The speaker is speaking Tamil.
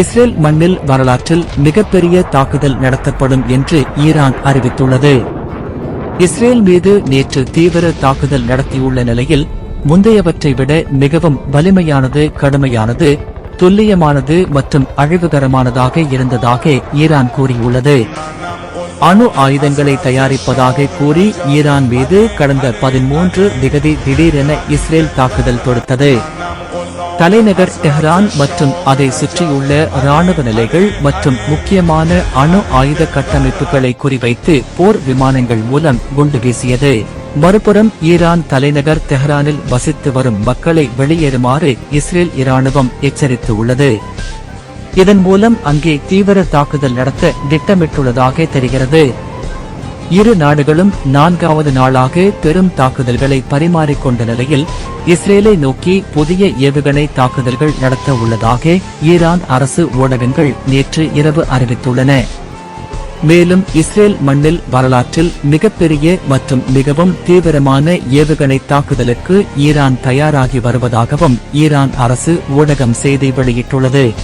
இஸ்ரேல் மண்ணில் வரலாற்றில் மிகப்பெரிய தாக்குதல் நடத்தப்படும் என்று ஈரான் அறிவித்துள்ளது. இஸ்ரேல் மீது நேற்று தீவிர தாக்குதல் நடத்தியுள்ள நிலையில் முந்தையவற்றை விட மிகவும் வலிமையானது கடுமையானது துல்லியமானது மற்றும் அழிவுகரமானதாக இருந்ததாக ஈரான் கூறியுள்ளது. அணு ஆயுதங்களை தயாரிப்பதாக கூறி ஈரான் மீது கடந்த பதிமூன்று திகதி திடீரென இஸ்ரேல் தாக்குதல் தொடுத்தது. தலைநகர் டெஹ்ரான் மற்றும் அதை சுற்றியுள்ள ராணுவ நிலைகள் மற்றும் முக்கியமான அணு ஆயுத கட்டமைப்புகளை குறிவைத்து போர் விமானங்கள் மூலம் குண்டு வீசியது. மறுபுறம் ஈரான் தலைநகர் தெஹ்ரானில் வசித்து வரும் மக்களை வெளியேறுமாறு இஸ்ரேல் இராணுவம் எச்சரித்து உள்ளது இதன் மூலம் அங்கே தீவிர தாக்குதல் நடத்த திட்டமிட்டுள்ளதாக தெரிகிறது. இரு நாடுகளும் நான்காவது நாளாக பெரும் தாக்குதல்களை பரிமாறிக்கொண்ட நிலையில் இஸ்ரேலை நோக்கி புதிய ஏவுகணை தாக்குதல்கள் நடத்த உள்ளதாக ஈரான் அரசு ஊடகங்கள் நேற்று இரவு அறிவித்துள்ளன. மேலும் இஸ்ரேல் மண்ணில் வரலாற்றில் மிகப்பெரிய மற்றும் மிகவும் தீவிரமான ஏவுகணை தாக்குதலுக்கு ஈரான் தயாராகி வருவதாகவும் ஈரான் அரசு ஊடகம் செய்தி வெளியிட்டுள்ளது.